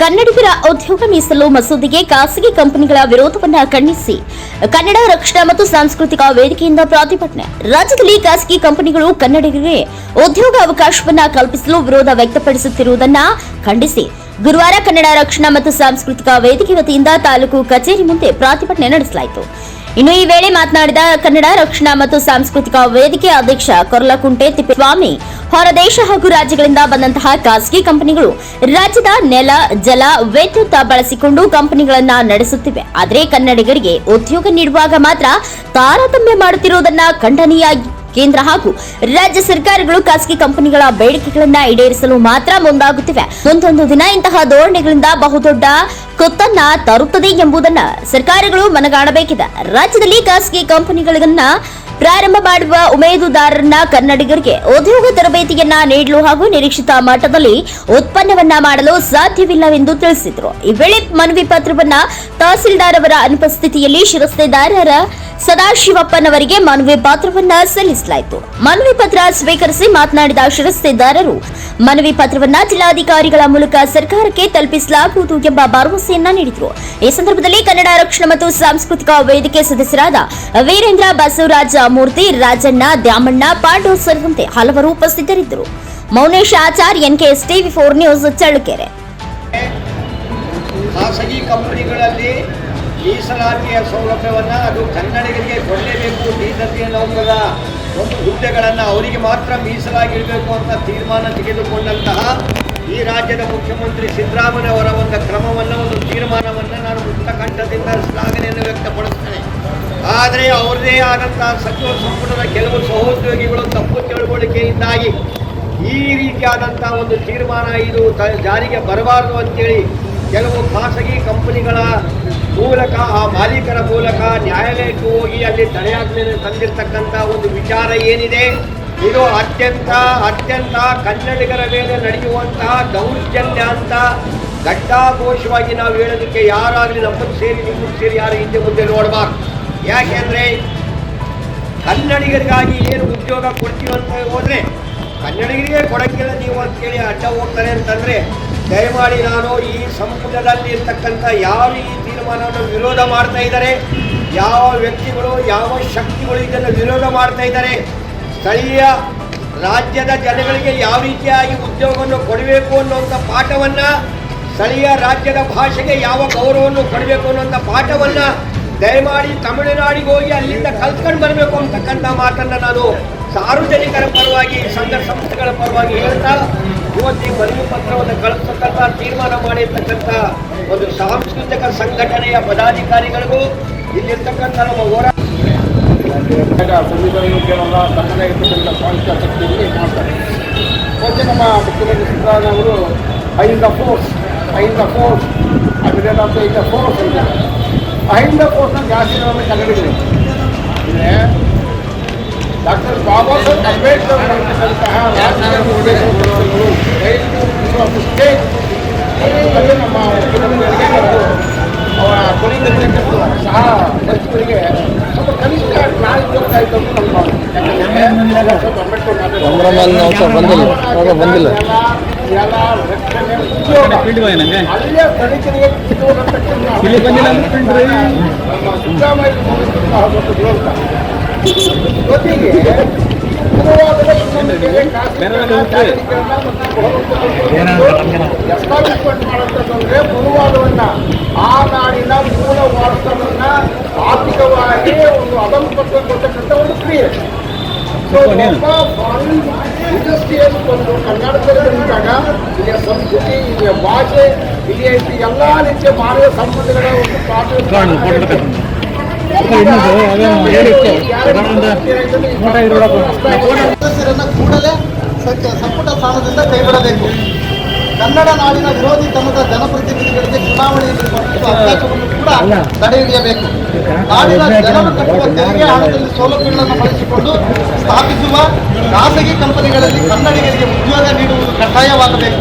ಕನ್ನಡಿಗರ ಉದ್ಯೋಗ ಮೀಸಲು ಮಸೂದೆಗೆ ಖಾಸಗಿ ಕಂಪನಿಗಳ ವಿರೋಧವನ್ನ ಖಂಡಿಸಿ. ಕನ್ನಡ ರಕ್ಷಣಾ ಮತ್ತು ಸಾಂಸ್ಕೃತಿಕ ವೇದಿಕೆಯಿಂದ ಪ್ರತಿಭಟನೆ ರಾಜ್ಯದಲ್ಲಿ ಖಾಸಗಿ ಕಂಪನಿಗಳು ಕನ್ನಡಿಗರಿಗೆ ಉದ್ಯೋಗ ಅವಕಾಶವನ್ನ ಕಲ್ಪಿಸಲು ವಿರೋಧ ವ್ಯಕ್ತಪಡಿಸುತ್ತಿರುವುದನ್ನ ಖಂಡಿಸಿ. ಗುರುವಾರ ಕನ್ನಡ ರಕ್ಷಣಾ ಮತ್ತು ಸಾಂಸ್ಕೃತಿಕ ವೇದಿಕೆ ವತಿಯಿಂದ ತಾಲೂಕು ಕಚೇರಿ ಮುಂದೆ ಪ್ರತಿಭಟನೆ ನಡೆಸಲಾಯಿತು. ಇನ್ನು ಈ ವೇಳೆ ಮಾತನಾಡಿದ ಕನ್ನಡ ರಕ್ಷಣಾ ಮತ್ತು ಸಾಂಸ್ಕೃತಿಕ ವೇದಿಕೆ ಅಧ್ಯಕ್ಷ ಕೊರ್ಲಕುಂಟೆ ತಿಪ್ಪೇಸ್ವಾಮಿ ಹೊರದೇಶ ಹಾಗೂ ರಾಜ್ಯಗಳಿಂದ ಬಂದಂತಹ ಖಾಸಗಿ ಕಂಪನಿಗಳು ರಾಜ್ಯದ ನೆಲ, ಜಲ, ವಿದ್ಯುತ್ ಬಳಸಿಕೊಂಡು ಕಂಪನಿಗಳನ್ನ ನಡೆಸುತ್ತಿವೆ. ಆದರೆ ಕನ್ನಡಿಗರಿಗೆ ಉದ್ಯೋಗ ನೀಡುವಾಗ ಮಾತ್ರ ತಾರತಮ್ಯ ಮಾಡುತ್ತಿರುವುದನ್ನ ಖಂಡನೀಯ ಕೇಂದ್ರ ಹಾಗೂ ರಾಜ್ಯ ಸರ್ಕಾರಗಳು ಖಾಸಗಿ ಕಂಪನಿಗಳ ಬೇಡಿಕೆಗಳನ್ನ ಈಡೇರಿಸಲು ಮಾತ್ರ ಮುಂದಾಗುತ್ತಿವೆ. ಒಂದೊಂದು ದಿನ ಇಂತಹ ಧೋರಣೆಗಳಿಂದ ಬಹುದೊಡ್ಡ ಕೊತ್ತನ್ನ ತರುತ್ತದೆ ಎಂಬುದನ್ನ ಸರ್ಕಾರಗಳು ಮನಗಾಣಬೇಕಿದೆ. ರಾಜ್ಯದಲ್ಲಿ ಖಾಸಗಿ ಕಂಪನಿಗಳನ್ನ ಪ್ರಾರಂಭ ಮಾಡುವ ಉಮೇದುದಾರರನ್ನ ಕನ್ನಡಿಗರಿಗೆ ಉದ್ಯೋಗ ತರಬೇತಿಯನ್ನ ನೀಡಲು ಹಾಗೂ ನಿರೀಕ್ಷಿತ ಮಟ್ಟದಲ್ಲಿ ಉತ್ಪನ್ನವನ್ನ ಮಾಡಲು ಸಾಧ್ಯವಿಲ್ಲವೆಂದು ತಿಳಿಸಿದರು. ಈ ವೇಳೆ ಮನವಿ ಪತ್ರವನ್ನ ತಹಸೀಲ್ದಾರ್ ಅವರ ಅನುಪಸ್ಥಿತಿಯಲ್ಲಿ ಶಿರಸ್ತೆದಾರರ ಸದಾಶಿವಪ್ಪನವರಿಗೆ ಮನವಿ ಪತ್ರವನ್ನ ಸಲ್ಲಿಸಲಾಯಿತು. ಮನವಿ ಪತ್ರ ಸ್ವೀಕರಿಸಿ ಮಾತನಾಡಿದ ಶಿರಸ್ತೆದಾರರು, ಮನವಿ ಪತ್ರವನ್ನ ಜಿಲ್ಲಾಧಿಕಾರಿಗಳ ಮೂಲಕ ಸರ್ಕಾರಕ್ಕೆ ತಲುಪಿಸಲಾಗುವುದು ಎಂಬ ಭರವಸೆಯನ್ನ ನೀಡಿದರು. ಈ ಸಂದರ್ಭದಲ್ಲಿ ಕನ್ನಡ ರಕ್ಷಣಾ ಮತ್ತು ಸಾಂಸ್ಕೃತಿಕ ವೇದಿಕೆ ಸದಸ್ಯರಾದ ವೀರೇಂದ್ರ ಬಸವರಾಜ ಮೂರ್ತಿ ರಾಜಣ್ಣ ದ್ಯಾಮಣ್ಣ ಪಾಂಡು ಸೇರಿದಂತೆ ಹಲವರು ಉಪಸ್ಥಿತರಿದ್ದರು. Mounesh Achar, NKS TV four news Challakere. ಖಾಸಗಿ ಕಂಪನಿಗಳಲ್ಲಿ ಮೀಸಲಾತಿಯ ಸೌಲಭ್ಯವನ್ನು ಅದು ಕನ್ನಡಿಗರಿಗೆ ಕೊಡಲೇಬೇಕು ಡಿ ನೌಕರ ಒಂದು ಹುದ್ದೆಗಳನ್ನು ಅವರಿಗೆ ಮಾತ್ರ ಮೀಸಲಾಗಿಡಬೇಕು ಅಂತ ತೀರ್ಮಾನ ತೆಗೆದುಕೊಂಡಂತಹ ಈ ರಾಜ್ಯದ ಮುಖ್ಯಮಂತ್ರಿ ಸಿದ್ದರಾಮಯ್ಯವರ ಒಂದು ಕ್ರಮವನ್ನು, ಒಂದು ತೀರ್ಮಾನವನ್ನು ನಾನು ಮುಕ್ತ ಕಂಠದಿಂದ ಶ್ಲಾಘನೆಯನ್ನು ವ್ಯಕ್ತಪಡಿಸ್ತೇನೆ ಆದರೆ ಅವರದೇ ಆದಂತಹ ಸಚಿವ ಸಂಪುಟದ ಕೆಲವು ಸಹೋದ್ಯೋಗಿಗಳು ತಪ್ಪು ತಿಳುವಳಿಕೆಯಿಂದಾಗಿ ಈ ರೀತಿಯಾದಂಥ ಒಂದು ತೀರ್ಮಾನ ಇದು ಜಾರಿಗೆ ಬರಬಾರದು ಅಂತೇಳಿ ಕೆಲವು ಖಾಸಗಿ ಕಂಪನಿಗಳ ಮೂಲಕ, ಆ ಮಾಲೀಕರ ಮೂಲಕ ನ್ಯಾಯಾಲಯಕ್ಕೆ ಹೋಗಿ ಅಲ್ಲಿ ತಡೆಯಾಜ್ಞೆ ತಂದಿರತಕ್ಕಂಥ ಒಂದು ವಿಚಾರ ಏನಿದೆ, ಇದು ಅತ್ಯಂತ ಅತ್ಯಂತ ಕನ್ನಡಿಗರ ಮೇಲೆ ನಡೆಯುವಂತಹ ದೌರ್ಜನ್ಯ ಅಂತ ಘಟ್ಟಾಘೋಷವಾಗಿ ನಾವು ಹೇಳೋದಕ್ಕೆ ಯಾರಾಗಲಿ ನಮ್ಮನ್ನು ಸೇರಿ ನಿಮ್ಮನ್ನು ಸೇರಿ ಯಾರು ಹಿಂದೆ ಮುಂದೆ ನೋಡಬಾರ್ದು. ಯಾಕೆಂದರೆ ಕನ್ನಡಿಗರಿಗಾಗಿ ಏನು ಉದ್ಯೋಗ ಕೊಡ್ತೀವಿ ಅಂತ ಹೋದರೆ ಕನ್ನಡಿಗರಿಗೆ ಕೊಡಂಗಿಲ್ಲ ನೀವು ಅಂತೇಳಿ ಅಡ್ಡ ಹೋಗ್ತಾರೆ ಅಂತಂದರೆ ದಯಮಾಡಿ ನಾನು ಈ ಸಂಪುಟದಲ್ಲಿ ಇರ್ತಕ್ಕಂಥ ಯಾರು ಈ ತೀರ್ಮಾನವನ್ನು ವಿರೋಧ ಮಾಡ್ತಾ ಇದ್ದಾರೆ, ಯಾವ ವ್ಯಕ್ತಿಗಳು, ಯಾವ ಶಕ್ತಿಗಳು ಇದನ್ನು ವಿರೋಧ ಮಾಡ್ತಾ ಇದ್ದಾರೆ, ಸ್ಥಳೀಯ ರಾಜ್ಯದ ಜನಗಳಿಗೆ ಯಾವ ರೀತಿಯಾಗಿ ಉದ್ಯೋಗವನ್ನು ಕೊಡಬೇಕು ಅನ್ನುವಂಥ ಪಾಠವನ್ನು, ಸ್ಥಳೀಯ ರಾಜ್ಯದ ಭಾಷೆಗೆ ಯಾವ ಗೌರವವನ್ನು ಕೊಡಬೇಕು ಅನ್ನುವಂಥ ಪಾಠವನ್ನು ದಯಮಾಡಿ ತಮಿಳುನಾಡಿಗೆ ಹೋಗಿ ಅಲ್ಲಿಂದ ಕಲ್ತ್ಕೊಂಡು ಬರಬೇಕು ಅಂತಕ್ಕಂಥ ಮಾತನ್ನು ನಾನು ಸಾರ್ವಜನಿಕರ ಪರವಾಗಿ, ಸಂಘ ಸಂಸ್ಥೆಗಳ ಪರವಾಗಿ ಹೇಳ್ತಾ ಇವತ್ತು ಈ ಮನವಿ ಪತ್ರವನ್ನು ಕಳಿಸ್ತಕ್ಕಂಥ ತೀರ್ಮಾನ ಮಾಡಿರ್ತಕ್ಕಂಥ ಒಂದು ಸಾಂಸ್ಕೃತಿಕ ಸಂಘಟನೆಯ ಪದಾಧಿಕಾರಿಗಳಿಗೂ ಇಲ್ಲಿರ್ತಕ್ಕಂಥ ನಮ್ಮ ಹೋರಾಟ ಇರ್ತಕ್ಕಂಥ ಶಕ್ತಿಯಲ್ಲಿ ಮಾಡ್ತಾರೆ. ಮತ್ತೆ ನಮ್ಮ ಮುಖ್ಯಮಂತ್ರಿ ಸಿದ್ದರಾಮಯ್ಯ ಅವರು in the force in the force ಅದರಿಂದ ದ ದ ಫೋರ್ಸ್ ಅಂತ. ಐನ್ ದ ಫೋರ್ಸ್ನ ಜಾಸ್ತಿ ನಮ್ಮ ಕನ್ನಡಿಗರು ಇದೆ ಡಾಕ್ಟರ್ ಬಾಬಾ ಸಾಹೇಬ್ ಅಂಬೇಡ್ಕರ್ ಮಾಡಿರ್ತಕ್ಕಂತಹ ರಾಷ್ಟ್ರೀಯ ಉದ್ದೇಶಗಳು ರೈಲು ಸ್ಟೇಟ್ ಅದರಲ್ಲಿ ನಮ್ಮ ಮುಖ್ಯಮಂತ್ರಿಗಳಿಗೆ ಮತ್ತು ಅವರ ಕೊನೆಗಿರ್ತಕ್ಕಂಥ ಸಹ ಸಚಿವರಿಗೆ ಸ್ವಲ್ಪ ಕನಿಷ್ಠ ಜ್ಞಾನ ಕೊಡ್ತಾ ಇತ್ತು ಅಂತ ನಮ್ಮ ಭಾವನೆ. ಯಾಕಂದ್ರೆ ಬಾಬಾ ಸಾಹೇಬ್ ಅಂಬೇಡ್ಕರ್ ಮಾಡಿದ ಕ್ಯಾಮ್ರಾಮನ್ ನಾವು ಸ್ವಲ್ಪ ಬಂದಿಲ್ಲ ಅವಾಗ ಬಂದಿಲ್ಲ ಎಲ್ಲ, ಎಲ್ಲ ರಕ್ಷಣೆ, ಉದ್ಯೋಗ. ಅಲ್ಲೇ ದಲಿತರಿಗೆ ಸಿಗುವಂತಕ್ಕಂಥ ಇಲ್ಲಿ ಬಂದಿಲ್ಲ ಅಂದ್ರೆ ಪ್ರಿಂಟ್ರಿ. ನಮ್ಮ ಸಿದ್ದರಾಮಯ್ಯ ಮುಗಿಸಿದ ಒಂದು ವಿರೋಧ. ಜೊತೆಗೆ ಗುರುವಾರದ ಸುಮ್ಮನಿಗೆ ಎಸ್ಟಾಬ್ಲಿಷ್ಮೆಂಟ್ ಮಾಡುತ್ತಂದ್ರೆ ಗುರುವಾದವನ್ನ ಆ ನಾಡಿನ ಮೂಲ ವಾರಸವನ್ನ ಆರ್ಥಿಕವಾಗಿ ಒಂದು ಅಧಮಪತ್ರ ಕೊಡ್ತಕ್ಕಂಥ ಒಂದು ಕ್ರಿಯೆ ಸೊ ಇಂಡಸ್ಟ್ರಿಯಲ್ ಒಂದು ಕರ್ನಾಟಕದಲ್ಲಿ ನಿಂತಾಗ ಇಲ್ಲಿಯ ಸಂಸ್ಕೃತಿ ಇಲ್ಲಿಯ ಭಾಷೆ ಇಲ್ಲಿಯ ಎಲ್ಲ ರೀತಿಯ ಮಾನವ ಸಂಬಂಧಗಳ ಒಂದು ಪಾಠ ಕೂಡಲೇ ಸಂಪುಟ ಸ್ಥಾನದಿಂದ ಕೈಬಿಡಬೇಕು ಕನ್ನಡ ನಾಡಿನ ವಿರೋಧಿ ತನದ ಜನಪ್ರತಿನಿಧಿಗಳಿಗೆ ಚುನಾವಣೆಯಲ್ಲಿ ಅವಕಾಶವನ್ನು ಕೂಡ ತಡೆ ಹಿಡಿಯಬೇಕು ನಾಡಿನ ಜನರು ಕಟ್ಟುವ ತೆರಿಗೆ ಹಣದಲ್ಲಿ ಸೌಲಭ್ಯಗಳನ್ನು ಬಳಸಿಕೊಂಡು ಸ್ಥಾಪಿಸುವ ಖಾಸಗಿ ಕಂಪನಿಗಳಲ್ಲಿ ಕನ್ನಡಿಗರಿಗೆ ಉದ್ಯೋಗ ನೀಡುವುದು ಕಡ್ಡಾಯವಾಗಬೇಕು.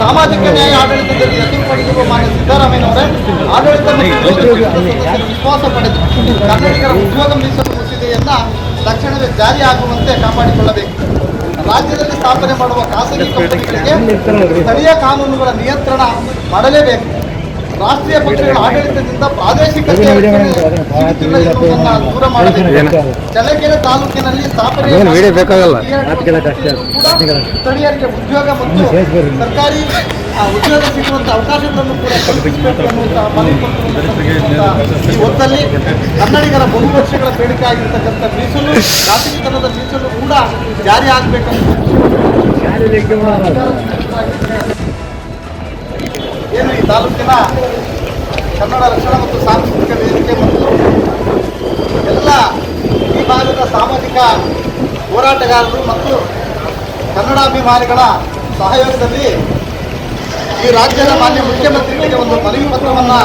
ಸಾಮಾಜಿಕ ನ್ಯಾಯ ಆಡಳಿತದಲ್ಲಿ ಹೆಸರು ಪಡೆದಿರುವ ಮಾನ್ಯ ಸಿದ್ದರಾಮಯ್ಯನವರೇ ಆಡಳಿತ ವಿಶ್ವಾಸ ಪಡೆದು ಕನ್ನಡಿಗರ ಉದ್ಯೋಗ ಮೀಸಲು ಮುಸಿದೆಯನ್ನ ತಕ್ಷಣವೇ ಜಾರಿ ಆಗುವಂತೆ ಕಾಪಾಡಿಕೊಳ್ಳಬೇಕು. ರಾಜ್ಯದಲ್ಲಿ ಸ್ಥಾಪನೆ ಮಾಡುವ ಖಾಸಗಿ ಕಂಪನಿಗಳಿಗೆ ಸ್ಥಳೀಯ ಕಾನೂನುಗಳ ನಿಯಂತ್ರಣ ಮಾಡಲೇಬೇಕು. ರಾಷ್ಟ್ರೀಯ ಪಕ್ಷಗಳ ಆಡಳಿತದಿಂದ ಪ್ರಾದೇಶಿಕ ದೂರ ಮಾಡಬೇಕು. ಚಳ್ಳಕೆರೆ ತಾಲೂಕಿನಲ್ಲಿ ಸ್ಥಾಪನೆ. ಸ್ಥಳೀಯರಿಗೆ ಉದ್ಯೋಗ ಮತ್ತು ಸರ್ಕಾರಿ ಆ, ಉದ್ಯೋಗ ಸಿಗುವಂತ ಅವಕಾಶಗಳನ್ನು ಕೂಡ ಈ ಹೊತ್ತಲ್ಲಿ ಕನ್ನಡಿಗರ ಬಹು ವರ್ಷಗಳ ಬೇಡಿಕೆ ಆಗಿರ್ತಕ್ಕಂಥ ಮೀಸಲು ಖಾಸಗಿತನದ ಮೀಸಲು ಕೂಡ ಜಾರಿ ಆಗಬೇಕಂತ ಏನು ಈ ತಾಲೂಕಿನ ಕನ್ನಡ ರಕ್ಷಣಾ ಮತ್ತು ಸಾಂಸ್ಕೃತಿಕ ವೇದಿಕೆ ಮತ್ತು ಎಲ್ಲ ಈ ಭಾಗದ ಸಾಮಾಜಿಕ ಹೋರಾಟಗಾರರು ಮತ್ತು ಕನ್ನಡಾಭಿಮಾನಿಗಳ ಸಹಯೋಗದಲ್ಲಿ ಈ ರಾಜ್ಯದ ಮಾನ್ಯ ಮುಖ್ಯಮಂತ್ರಿಗಳಿಗೆ ಒಂದು ಮನವಿ ಪತ್ರವನ್ನು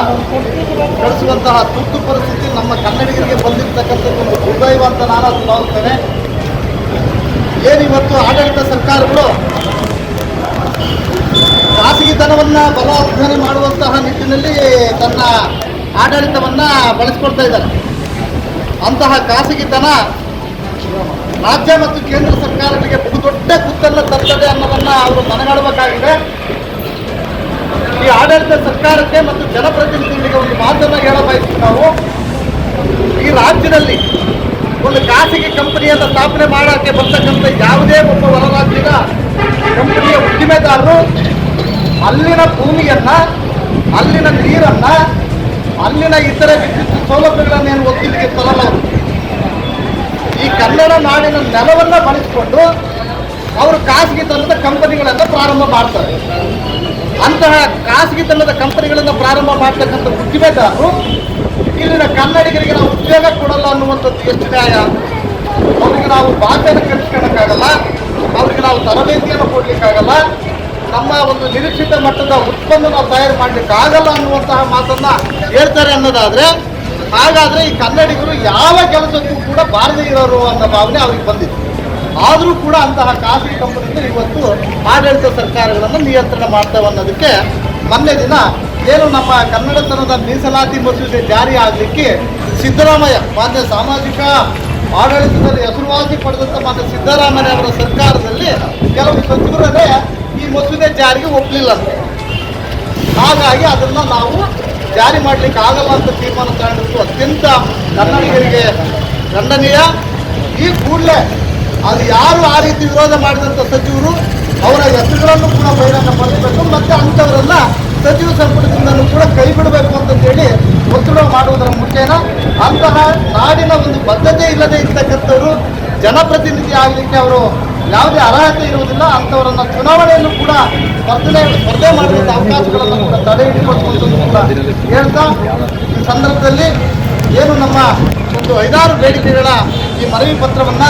ಕಳಿಸುವಂತಹ ತುರ್ತು ಪರಿಸ್ಥಿತಿ ನಮ್ಮ ಕನ್ನಡಿಗರಿಗೆ ಬಂದಿರತಕ್ಕಂಥದ್ದು ಒಂದು ದುರ್ದೈವ ಅಂತ ನಾನು ಅದು ಭಾವಿಸ್ತೇನೆ. ಏನಿವತ್ತು ಆಡಳಿತ ಸರ್ಕಾರಗಳು ಖಾಸಗಿತನವನ್ನ ಬಲವರ್ಧನೆ ಮಾಡುವಂತಹ ನಿಟ್ಟಿನಲ್ಲಿ ತನ್ನ ಆಡಳಿತವನ್ನ ಬಳಸ್ಕೊಳ್ತಾ ಇದ್ದಾರೆ. ಅಂತಹ ಖಾಸಗಿತನ ರಾಜ್ಯ ಮತ್ತು ಕೇಂದ್ರ ಸರ್ಕಾರಗಳಿಗೆ ಬಹುದೊಡ್ಡ ಕುತ್ತಲ್ಲ ತರ್ತದೆ ಅನ್ನೋದನ್ನ ಅವರು ಮನಗಾಡಬೇಕಾಗಿದೆ. ಈ ಆಡಳಿತ ಸರ್ಕಾರಕ್ಕೆ ಮತ್ತು ಜನಪ್ರತಿನಿಧಿಗಳಿಗೆ ಒಂದು ಮಾತನ್ನ ಹೇಳಬಯಸ್ತೀವಿ ನಾವು. ಈ ರಾಜ್ಯದಲ್ಲಿ ಒಂದು ಖಾಸಗಿ ಕಂಪನಿಯನ್ನು ಸ್ಥಾಪನೆ ಮಾಡೋಕ್ಕೆ ಬರ್ತಕ್ಕಂಥ ಯಾವುದೇ ಒಬ್ಬ ಹೊರ ರಾಜ್ಯದ ಕಂಪನಿಯ ಉದ್ದಿಮೆದಾರರು ಅಲ್ಲಿನ ಭೂಮಿಯನ್ನ, ಅಲ್ಲಿನ ನೀರನ್ನ, ಅಲ್ಲಿನ ಇತರೆ ವಿದ್ಯುತ್ ಸೌಲಭ್ಯಗಳನ್ನೇನು ಒತ್ತಿಲಿಕ್ಕೆ ತರಲ್ಲ ಈ ಕನ್ನಡ ನಾಡಿನ ನೆಲವನ್ನ ಬಳಸಿಕೊಂಡು ಅವರು ಖಾಸಗಿತನದ ಕಂಪನಿಗಳನ್ನು ಪ್ರಾರಂಭ ಮಾಡ್ತಾರೆ. ಅಂತಹ ಖಾಸಗಿತನದ ಕಂಪನಿಗಳನ್ನು ಪ್ರಾರಂಭ ಮಾಡ್ತಕ್ಕಂಥ ಉದ್ದಿಮೆದಾರರು ಇಲ್ಲಿನ ಕನ್ನಡಿಗರಿಗೆ ನಾವು ಉದ್ಯೋಗ ಕೊಡಲ್ಲ ಅನ್ನುವಂಥದ್ದು ಎಷ್ಟು ನ್ಯಾಯ? ಅವರಿಗೆ ನಾವು ಭಾಷೆಯನ್ನು ಕಲಿಸ್ಕೊಳಕ್ಕಾಗಲ್ಲ ಅವರಿಗೆ ನಾವು ತರಬೇತಿಯನ್ನು ಕೊಡ್ಲಿಕ್ಕಾಗಲ್ಲ ನಮ್ಮ ಒಂದು ನಿರೀಕ್ಷಿತ ಮಟ್ಟದ ಉತ್ಪನ್ನ ನಾವು ತಯಾರು ಮಾಡ್ಲಿಕ್ಕೆ ಆಗಲ್ಲ ಅನ್ನುವಂತಹ ಮಾತನ್ನ ಹೇಳ್ತಾರೆ ಅನ್ನೋದಾದ್ರೆ, ಹಾಗಾದ್ರೆ ಈ ಕನ್ನಡಿಗರು ಯಾವ ಕೆಲಸಕ್ಕೂ ಕೂಡ ಬಾರದೇ ಇರೋರು ಅನ್ನೋ ಭಾವನೆ ಅವ್ರಿಗೆ ಬಂದಿತ್ತು ಆದರೂ ಕೂಡ ಅಂತಹ ಖಾಸಗಿ ಕಂಪನಿಗಳು ಇವತ್ತು ಆಡಳಿತ ಸರ್ಕಾರಗಳನ್ನು ನಿಯಂತ್ರಣ ಮಾಡ್ತವೆ ಅನ್ನೋದಕ್ಕೆ ಮೊನ್ನೆ ದಿನ ಏನು ನಮ್ಮ ಕನ್ನಡತನದ ಮೀಸಲಾತಿ ಮಸೂದೆ ಜಾರಿ ಆಗಲಿಕ್ಕೆ ಸಿದ್ದರಾಮಯ್ಯ, ಮಾನ್ಯ ಸಾಮಾಜಿಕ ಆಡಳಿತದಲ್ಲಿ ಹೆಸರುವಾಸಿ ಪಡೆದಂಥ ಮಾನ್ಯ ಸಿದ್ದರಾಮಯ್ಯ ಅವರ ಸರ್ಕಾರದಲ್ಲಿ ಕೆಲವು ಸಚಿವರೇ ಈ ಮಸೂದೆ ಜಾರಿಗೆ ಒಪ್ಪಲಿಲ್ಲ ಹಾಗಾಗಿ ಅದನ್ನು ನಾವು ಜಾರಿ ಮಾಡಲಿಕ್ಕೆ ಆಗಲ್ಲ ಅಂತ ತೀರ್ಮಾನ ತಗೊಂಡಿದ್ದು ಅತ್ಯಂತ ಕನ್ನಡಿಗರಿಗೆ ಖಂಡನೀಯ ಈ ಕೂಡಲೇ ಅದು ಯಾರು ಆ ರೀತಿ ವಿರೋಧ ಮಾಡಿದಂಥ ಸಚಿವರು ಅವರ ಹೆಸರುಗಳನ್ನು ಕೂಡ ಬಹಿರಂಗ ಪಡಿಸಬೇಕು ಮತ್ತು ಅಂಥವರನ್ನ ಸಚಿವ ಸಂಪುಟದಿಂದ ಕೂಡ ಕೈ ಬಿಡಬೇಕು ಅಂತ ಹೇಳಿ ಒತ್ತಡ ಮಾಡುವುದರ ಮುಖೇನ ಅಂತಹ ನಾಡಿನ ಒಂದು ಬದ್ಧತೆ ಇಲ್ಲದೆ ಇರ್ತಕ್ಕಂಥವರು ಜನಪ್ರತಿನಿಧಿ ಆಗಲಿಕ್ಕೆ ಅವರು ಯಾವುದೇ ಅರ್ಹತೆ ಇರುವುದಿಲ್ಲ, ಅಂಥವರನ್ನ ಚುನಾವಣೆಯನ್ನು ಕೂಡ ಸ್ಪರ್ಧನೆ ಸ್ಪರ್ಧೆ ಮಾಡುವಂತಹ ಅವಕಾಶಗಳನ್ನು ಕೂಡ ತಡೆ ಹಿಡಿಕೊಳ್ತಕ್ಕಂಥದ್ದು ಕೂಡ ಹೇಳ್ತಾ, ಈ ಸಂದರ್ಭದಲ್ಲಿ ಏನು ನಮ್ಮ ಒಂದು ಐದಾರು ಬೇಡಿಕೆಗಳ ಈ ಮನವಿ ಪತ್ರವನ್ನ